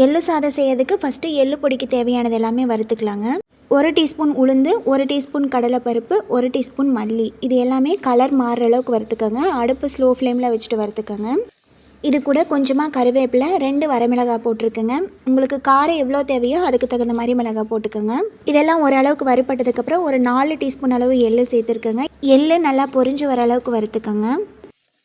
எள்ளு சாதம் செய்யறதுக்கு ஃபஸ்ட்டு எள்ளு பொடிக்கு தேவையானது எல்லாமே வறுத்துக்கலாங்க. ஒரு டீஸ்பூன் உளுந்து ஒரு டீஸ்பூன் கடலைப்பருப்பு ஒரு டீஸ்பூன் மல்லி. இது எல்லாமே கலர் மாறுற அளவுக்கு வறுத்துக்கோங்க. அடுப்பு ஸ்லோ ஃப்ளேமில் வச்சுட்டு வறுத்துக்கோங்க. இது கூட கொஞ்சமாக கருவேப்பிலை ரெண்டு வரமிளகாய் போட்டிருக்குங்க. உங்களுக்கு காரம் எவ்வளோ தேவையோ அதுக்கு தகுந்த மாதிரி மிளகாய் போட்டுக்கோங்க. இதெல்லாம் ஓரளவுக்கு வறுப்பட்டதுக்கப்புறம் ஒரு நாலு டீஸ்பூன் அளவு எள்ளு சேர்த்துருக்கோங்க. எள்ளு நல்லா பொறிஞ்சு வர அளவுக்கு வறுத்துக்கோங்க.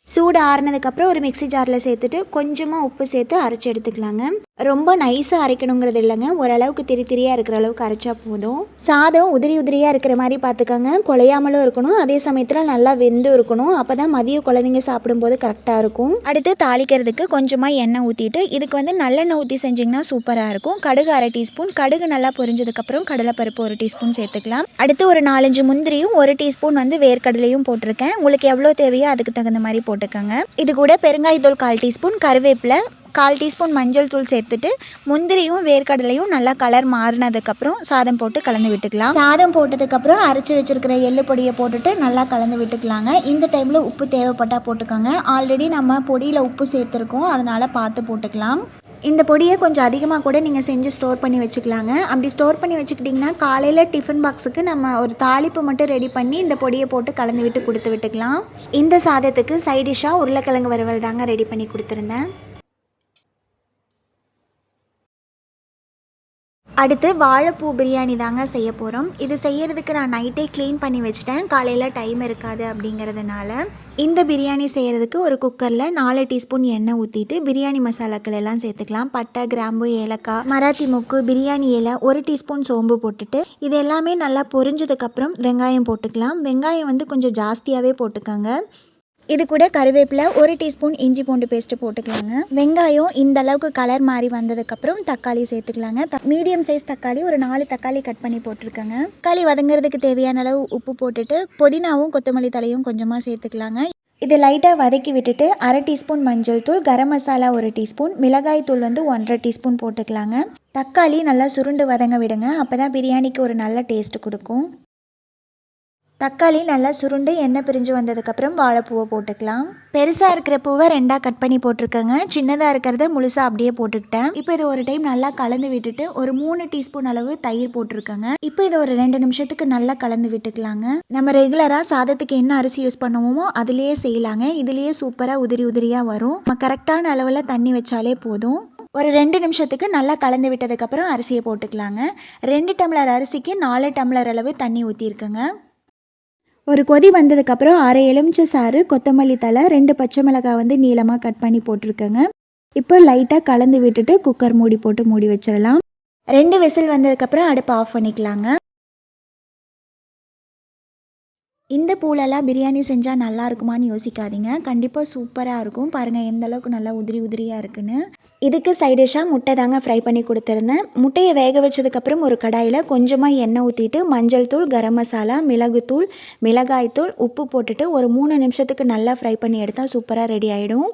சூடு ஆறுனதுக்கப்புறம் ஒரு மிக்ஸி ஜாரில் சேர்த்துட்டு கொஞ்சமாக உப்பு சேர்த்து அரைச்சி எடுத்துக்கலாங்க. ரொம்ப நைஸாக அரைக்கணுங்கிறது இல்லைங்க. ஓரளவுக்கு திரி திரியாக இருக்கிற அளவுக்கு அரைச்சா போதும். சாதம் உதிரி உதிரியாக இருக்கிற மாதிரி பார்த்துக்கோங்க. குலையாமலும் இருக்கணும். அதே சமயத்தில் நல்லா வெந்து இருக்கணும். அப்போ தான் மதியம் குழந்தைங்க சாப்பிடும்போது கரெக்டாக இருக்கும். அடுத்து தாளிக்கிறதுக்கு கொஞ்சமாக எண்ணெய் ஊற்றிட்டு இதுக்கு வந்து நல்லெண்ணெய் ஊற்றி செஞ்சிங்கன்னா சூப்பராக இருக்கும். கடுகு அரை டீஸ்பூன். கடுகு நல்லா பொரிஞ்சதுக்கப்புறம் கடலைப்பருப்பு ஒரு டீஸ்பூன் சேர்த்துக்கலாம். அடுத்து ஒரு நாலஞ்சு முந்திரியும் ஒரு டீஸ்பூன் வந்து வேர்க்கடலையும் போட்டிருக்கேன். உங்களுக்கு எவ்வளோ தேவையோ அதுக்கு தகுந்த மாதிரி போட்டுக்கோங்க. இது கூட பெருங்காயத்தூள் கால் டீஸ்பூன் கருவேப்பிலை கால் டீஸ்பூன் மஞ்சள் தூள் சேர்த்துட்டு முந்திரியும் வேர்க்கடலையும் நல்லா கலர் மாறினதுக்கப்புறம் சாதம் போட்டு கலந்து விட்டுக்கலாம். சாதம் போட்டதுக்கப்புறம் அரைச்சி வச்சிருக்கிற எள்ளு பொடியை போட்டுட்டு நல்லா கலந்து விட்டுக்கலாங்க. இந்த டைமில் உப்பு தேவைப்பட்டால் போட்டுக்கோங்க. ஆல்ரெடி நம்ம பொடியில் உப்பு சேர்த்துருக்கோம். அதனால் பார்த்து போட்டுக்கலாம். இந்த பொடியை கொஞ்சம் அதிகமாக கூட நீங்கள் செஞ்சு ஸ்டோர் பண்ணி வச்சுக்கலாங்க. அப்படி ஸ்டோர் பண்ணி வச்சுக்கிட்டிங்கன்னா காலையில் டிஃபன் பாக்ஸுக்கு நம்ம ஒரு தாளிப்பு மட்டும் ரெடி பண்ணி இந்த பொடியை போட்டு கலந்து விட்டு கொடுத்து விட்டுக்கலாம். இந்த சாதத்துக்கு சைடிஷ்ஷாக உருளைக்கிழங்கு வறுவல் தாங்க ரெடி பண்ணி கொடுத்துருந்தேன். அடுத்து வாழைப்பூ பிரியாணி தாங்க செய்ய போகிறோம் இது செய்யறதுக்கு நான் நைட்டே க்ளீன் பண்ணி வச்சுட்டேன். காலையில் டைம் இருக்காது அப்படிங்கிறதுனால. இந்த பிரியாணி செய்கிறதுக்கு ஒரு குக்கரில் நாலு டீஸ்பூன் எண்ணெய் ஊற்றிட்டு பிரியாணி மசாலாக்கள் எல்லாம் சேர்த்துக்கலாம். பட்டை கிராம்பு ஏலக்காய் மராத்தி மொக்கு பிரியாணி இலை ஒரு டீஸ்பூன் சோம்பு போட்டுட்டு இது எல்லாமே நல்லா பொரிஞ்சதுக்கப்புறம் வெங்காயம் போட்டுக்கலாம். வெங்காயம் வந்து கொஞ்சம் ஜாஸ்தியாகவே போட்டுக்கோங்க. இது கூட கருவேப்பிலை ஒரு டீஸ்பூன் இஞ்சி பூண்டு பேஸ்ட்டு போட்டுக்கலாங்க. வெங்காயம் இந்த அளவுக்கு கலர் மாறி வந்ததுக்கப்புறம் தக்காளி சேர்த்துக்கலாங்க. மீடியம் சைஸ் தக்காளி ஒரு நாலு தக்காளி கட் பண்ணி போட்டிருக்கேங்க. தக்காளி வதங்குறதுக்கு தேவையான அளவு உப்பு போட்டுட்டு புதினாவும் கொத்தமல்லி தலையும் கொஞ்சமாக சேர்த்துக்கலாங்க. இது லைட்டாக வதக்கி விட்டுட்டு அரை டீஸ்பூன் மஞ்சள் தூள் கரம் மசாலா ஒரு டீஸ்பூன் மிளகாய் தூள் வந்து ஒன்றரை டீஸ்பூன் போட்டுக்கலாங்க. தக்காளி நல்லா சுருண்டு வதங்க விடுங்க. அப்போ தான் பிரியாணிக்கு ஒரு நல்ல டேஸ்ட் கொடுக்கும். தக்காளி நல்லா சுருண்டு எண்ணெய் பிரிஞ்சு வந்ததுக்கப்புறம் வாழைப்பூவை போட்டுக்கலாம். பெருசாக இருக்கிற பூவை ரெண்டாக கட் பண்ணி போட்டிருக்கேங்க. சின்னதாக இருக்கிறத முழுசாக அப்படியே போட்டுக்கிட்டேன். இப்போ இது ஒரு டைம் நல்லா கலந்து விட்டுட்டு ஒரு மூணு டீஸ்பூன் அளவு தயிர் போட்டிருக்கேங்க. இப்போ இதை ஒரு ரெண்டு நிமிஷத்துக்கு நல்லா கலந்து விட்டுக்கலாங்க. நம்ம ரெகுலராக சாதத்துக்கு என்ன அரிசி யூஸ் பண்ணுவோமோ அதுலேயே செய்யலாங்க. இதுலேயே சூப்பராக உதிரி உதிரியாக வரும். நம்ம கரெக்டான அளவில் தண்ணி வச்சாலே போதும். ஒரு ரெண்டு நிமிஷத்துக்கு நல்லா கலந்து விட்டதுக்கப்புறம் அரிசியை போட்டுக்கலாங்க. ரெண்டு டம்ளர் அரிசிக்கு நாலு டம்ளர் அளவு தண்ணி ஊற்றிருக்கேங்க ஒரு கொதி வந்ததுக்கப்புறம் அரை எலுமிச்சை சாறு கொத்தமல்லி தலை ரெண்டு பச்சை மிளகாய் வந்து நீளமாக கட் பண்ணி போட்டிருக்கேங்க. இப்போ லைட்டாக கலந்து விட்டுட்டு குக்கர் மூடி போட்டு மூடி வச்சிடலாம். ரெண்டு விசில் வந்ததுக்கப்புறம் அடுப்பு ஆஃப் பண்ணிக்கலாங்க. இந்த பூலெல்லாம் பிரியாணி செஞ்சால் நல்லா இருக்குமான்னு யோசிக்காதீங்க. கண்டிப்பாக சூப்பராக இருக்கும். பாருங்கள் எந்த அளவுக்கு நல்லா உதிரி உதிரியாக இருக்குன்னு. இதுக்கு சைடிஷாக முட்டை தாங்க ஃப்ரை பண்ணி கொடுத்துருந்தேன். முட்டையை வேக வச்சதுக்கப்புறம் ஒரு கடாயில் கொஞ்சமாக எண்ணெய் ஊற்றிட்டு மஞ்சள் தூள் கரம் மசாலா மிளகுத்தூள் மிளகாய்த்தூள் உப்பு போட்டுட்டு ஒரு மூணு நிமிஷத்துக்கு நல்லா ஃப்ரை பண்ணி எடுத்தால் சூப்பராக ரெடி ஆகிடும்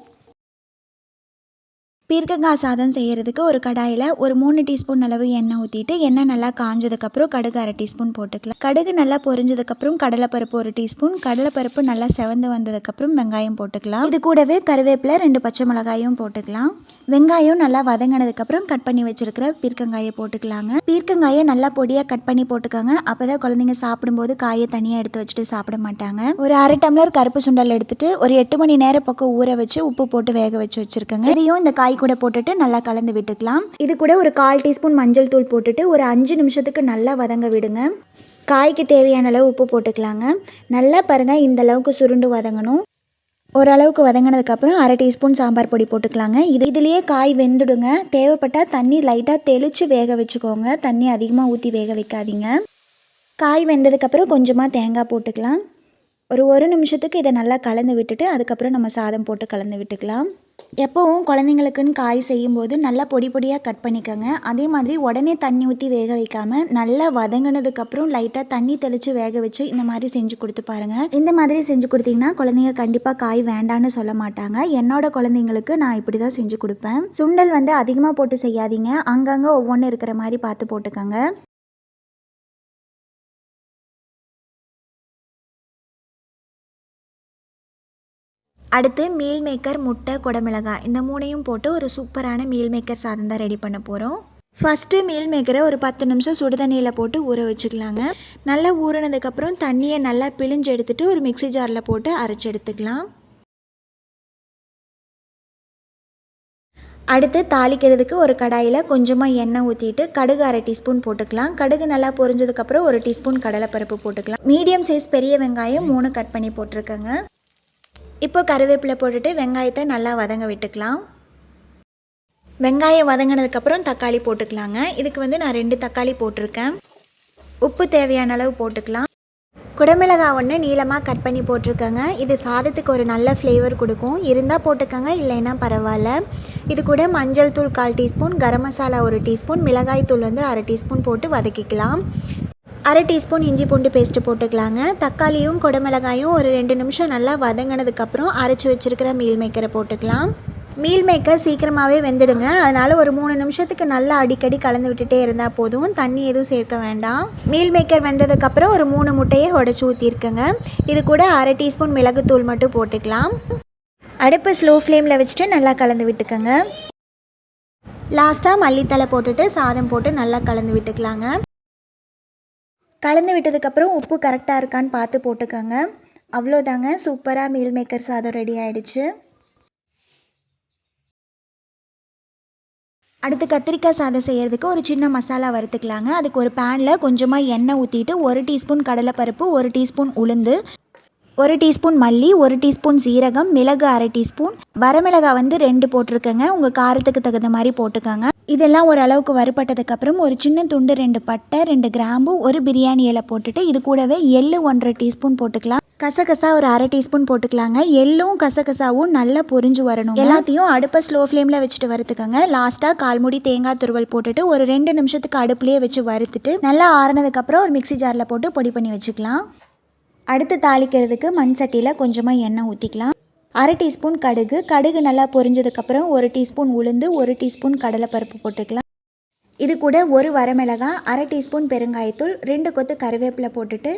பீர்க்கங்காய் சாதம் செய்கிறதுக்கு ஒரு கடாயில் ஒரு மூணு டீஸ்பூன் அளவு எண்ணெய் ஊற்றிட்டு எண்ணெய் நல்லா காஞ்சதுக்கப்புறம் கடுகு அரை டீஸ்பூன் போட்டுக்கலாம். கடுகு நல்லா பொரிஞ்சதுக்கப்புறம் கடலைப்பருப்பு ஒரு டீஸ்பூன். கடலைப்பருப்பு நல்லா செவந்து வந்ததுக்கப்புறம் வெங்காயம் போட்டுக்கலாம். இது கூடவே கருவேப்பிலை ரெண்டு பச்சை மிளகாயும் போட்டுக்கலாம். வெங்காயம் நல்லா வதங்கினதுக்கப்புறம் கட் பண்ணி வச்சிருக்கிற பீர்க்கங்காயை போட்டுக்கலாங்க. பீர்க்கங்காயை நல்லா பொடியாக கட் பண்ணி போட்டுக்கோங்க. அப்போ தான் குழந்தைங்க சாப்பிடும்போது காயை தனியாக எடுத்து வச்சுட்டு சாப்பிட மாட்டாங்க. ஒரு அரை டம்ளர் கருப்பு சுண்டல் எடுத்துட்டு ஒரு எட்டு மணி நேரம் பக்கம் ஊற வச்சு உப்பு போட்டு வேக வச்சு வச்சிருக்கேங்க. இதையும் இந்த காய் கூட போட்டுட்டு நல்லா கலந்து விட்டுக்கலாம். இது கூட ஒரு கால் டீஸ்பூன் மஞ்சள் தூள் போட்டுட்டு ஒரு அஞ்சு நிமிஷத்துக்கு நல்லா வதங்க விடுங்க. காய்க்கு தேவையான அளவு உப்பு போட்டுக்கலாங்க. நல்லா பாருங்கள் இந்த அளவுக்கு சுருண்டு வதங்கணும். ஓரளவுக்கு வதங்கினதுக்கப்புறம் அரை டீஸ்பூன் சாம்பார் பொடி போட்டுக்கலாங்க. இது இதுலேயே காய் வெந்துடுங்க. தேவைப்பட்டால் தண்ணி லைட்டாக தெளித்து வேக வச்சுக்கோங்க. தண்ணி அதிகமாக ஊற்றி வேக வைக்காதீங்க. காய் வெந்ததுக்கப்புறம் கொஞ்சமாக தேங்காய் போட்டுக்கலாம். ஒரு ஒரு நிமிஷத்துக்கு இதை நல்லா கலந்து விட்டுட்டு அதுக்கப்புறம் நம்ம சாதம் போட்டு கலந்து விட்டுக்கலாம். எப்போவும் குழந்தைங்களுக்குன்னு காய் செய்யும்போது நல்லா பொடி பொடியாக கட் பண்ணிக்கோங்க. அதே மாதிரி உடனே தண்ணி ஊற்றி வேக வைக்காமல் நல்லா வதங்கினதுக்கப்புறம் லைட்டாக தண்ணி தெளித்து வேக வச்சு இந்த மாதிரி செஞ்சு கொடுத்து பாருங்கள் இந்த மாதிரி செஞ்சு கொடுத்தீங்கன்னா குழந்தைங்க கண்டிப்பாக காய் வேண்டான்னு சொல்ல மாட்டாங்க. என்னோட குழந்தைங்களுக்கு நான் இப்படி தான் செஞ்சு கொடுப்பேன். சுண்டல் வந்து அதிகமாக போட்டு செய்யாதீங்க. அங்கங்கே ஒவ்வொன்று இருக்கிற மாதிரி பார்த்து போட்டுக்கோங்க. அடுத்து மீல் மேக்கர் முட்டை குடமிளகாய் இந்த மூணையும் போட்டு ஒரு சூப்பரான மீல் மேக்கர் சாதம் தான் ரெடி பண்ண போகிறோம் ஃபஸ்ட்டு மீல் மேக்கரை ஒரு பத்து நிமிஷம் சுடு தண்ணியில் போட்டு ஊற வச்சுக்கலாங்க. நல்லா ஊறினதுக்கப்புறம் தண்ணியை நல்லா பிழிஞ்சு எடுத்துகிட்டு ஒரு மிக்ஸி ஜாரில் போட்டு அரைச்சி எடுத்துக்கலாம். அடுத்து தாளிக்கிறதுக்கு ஒரு கடாயில் கொஞ்சமாக எண்ணெய் ஊற்றிட்டு கடுகு அரை டீஸ்பூன் போட்டுக்கலாம். கடுகு நல்லா பொரிஞ்சதுக்கப்புறம் ஒரு டீஸ்பூன் கடலைப்பருப்பு போட்டுக்கலாம். மீடியம் சைஸ் பெரிய வெங்காயம் மூணு கட் பண்ணி போட்டிருக்கேங்க. இப்போ கருவேப்பிலை போட்டுட்டு வெங்காயத்தை நல்லா வதங்க விட்டுக்கலாம். வெங்காயம் வதங்கினதுக்கப்புறம் தக்காளி போட்டுக்கலாங்க. இதுக்கு வந்து நான் ரெண்டு தக்காளி போட்டிருக்கேன். உப்பு தேவையான அளவு போட்டுக்கலாம். குடமிளகாய் ஒன்று நீளமாக கட் பண்ணி போட்டிருக்கேங்க. இது சாதத்துக்கு ஒரு நல்ல ஃப்ளேவர் கொடுக்கும். இருந்தால் போட்டுக்கோங்க இல்லைன்னா பரவாயில்ல. இது கூட மஞ்சள் தூள் கால் டீஸ்பூன் கரம் மசாலா ஒரு டீஸ்பூன் மிளகாய் தூள் வந்து அரை டீஸ்பூன் போட்டு வதக்கிக்கலாம். அரை டீஸ்பூன் இஞ்சி பூண்டு பேஸ்ட்டு போட்டுக்கலாங்க. தக்காளியும் குடமிளகாயும் ஒரு ரெண்டு நிமிஷம் நல்லா வதங்கினதுக்கப்புறம் அரைச்சி வச்சுருக்கிற மீல் மேக்கரை போட்டுக்கலாம். மீல் மேக்கர் சீக்கிரமாகவே வெந்துடுங்க. அதனால் ஒரு மூணு நிமிஷத்துக்கு நல்லா அடிக்கடி கலந்து விட்டுட்டே இருந்தால் போதும். தண்ணி எதுவும் சேர்க்க வேண்டாம். மீல் மேக்கர் வெந்ததுக்கப்புறம் ஒரு மூணு முட்டையை உடச்சி ஊற்றிருக்கேங்க இது கூட அரை டீஸ்பூன் மிளகுத்தூள் மட்டும் போட்டுக்கலாம். அடுப்பு ஸ்லோ ஃப்ளேமில் வச்சுட்டு நல்லா கலந்து விட்டுக்கோங்க. லாஸ்ட்டாக மல்லித்தலை போட்டுட்டு சாதம் போட்டு நல்லா கலந்து விட்டுக்கலாங்க. கலந்து விட்டதுக்கப்புறம் உப்பு கரெக்டாக இருக்கான்னு பார்த்து போட்டுக்கோங்க. அவ்வளோதாங்க. சூப்பராக மீல் மேக்கர் சாதம் ரெடி ஆகிடுச்சு அடுத்து கத்திரிக்காய் சாதம் செய்கிறதுக்கு ஒரு சின்ன மசாலா வறுத்துக்கலாங்க. அதுக்கு ஒரு பேனில் கொஞ்சமாக எண்ணெய் ஊற்றிட்டு ஒரு டீஸ்பூன் கடலைப்பருப்பு ஒரு டீஸ்பூன் உளுந்து ஒரு டீஸ்பூன் மல்லி ஒரு டீஸ்பூன் சீரகம் மிளகு அரை டீஸ்பூன். வரமிளகாய் வந்து ரெண்டு போட்டிருக்கேங்க. உங்கள் காரத்துக்கு தகுந்த மாதிரி போட்டுக்கோங்க. இதெல்லாம் ஓரளவுக்கு வறுபட்டதுக்கப்புறம் ஒரு சின்ன துண்டு ரெண்டு பட்டை ரெண்டு கிராம்பு ஒரு பிரியாணி இலை போட்டுட்டு இது கூடவே எள்ளு ஒன்றரை டீஸ்பூன் போட்டுக்கலாம். கசகசா ஒரு அரை டீஸ்பூன் போட்டுக்கலாங்க. எள்ளும் கசகசாவும் நல்லா பொரிஞ்சு வரணும் எல்லாத்தையும் அடுப்பை ஸ்லோ ஃப்ளேமில் வச்சுட்டு வறுத்துக்கோங்க. லாஸ்ட்டாக கால்முடி தேங்காய் துருவல் போட்டுட்டு ஒரு ரெண்டு நிமிஷத்துக்கு அடுப்புலேயே வச்சு வறுத்துட்டு நல்லா ஆறினதுக்கப்புறம் ஒரு மிக்ஸி ஜாரில் போட்டு பொடி பண்ணி வச்சுக்கலாம். அடுத்து தாளிக்கிறதுக்கு மண் சட்டியில் கொஞ்சமாக எண்ணெய் ஊற்றிக்கலாம் அரை டீஸ்பூன் கடுகு. கடுகு நல்லா பொரிஞ்சதுக்கப்புறம் ஒரு டீஸ்பூன் உளுந்து ஒரு டீஸ்பூன் கடலைப்பருப்பு போட்டுக்கலாம். இது கூட ஒரு வரமிளகாய் அரை டீஸ்பூன் பெருங்காயத்தூள் ரெண்டு கொத்து கருவேப்பிலை போட்டுட்டு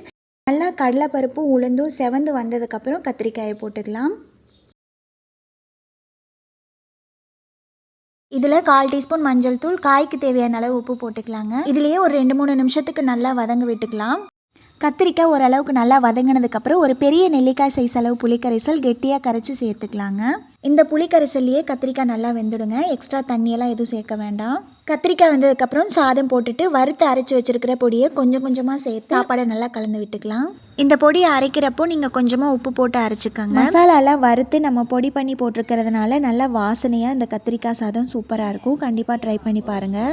நல்லா கடலைப்பருப்பும் உளுந்தும் செவந்து வந்ததுக்கப்புறம் கத்திரிக்காயை போட்டுக்கலாம். இதில் கால் டீஸ்பூன் மஞ்சள் தூள் காய்க்கு தேவையான அளவு உப்பு போட்டுக்கலாங்க. இதுலேயே ஒரு ரெண்டு மூணு நிமிஷத்துக்கு நல்லா வதங்க விட்டுக்கலாம். கத்திரிக்காய் ஓரளவுக்கு நல்லா வதங்கினதுக்கப்புறம் ஒரு பெரிய நெல்லிக்காய் சைஸ் அளவு புளிக்கரைசல் கெட்டியாக கரைச்சி சேர்த்துக்கலாங்க. இந்த புளிக்கரைசல்லையே கத்திரிக்காய் நல்லா வெந்துடுங்க. எக்ஸ்ட்ரா தண்ணியெல்லாம் எதுவும் சேர்க்க வேண்டாம். கத்திரிக்காய் வெந்ததுக்கப்புறம் சாதம் போட்டுட்டு வறுத்து அரைச்சி வச்சிருக்கிற பொடியை கொஞ்சம் கொஞ்சமாக சேர்த்து சாப்பாடை நல்லா கலந்து விட்டுக்கலாம். இந்த பொடியை அரைக்கிறப்போ நீங்கள் கொஞ்சமாக உப்பு போட்டு அரைச்சிக்கோங்க. மசாலாலாம் வறுத்து நம்ம பொடி பண்ணி போட்டிருக்கிறதுனால நல்லா வாசனையாக இந்த கத்திரிக்காய் சாதம் சூப்பராக இருக்கும். கண்டிப்பாக ட்ரை பண்ணி பாருங்கள்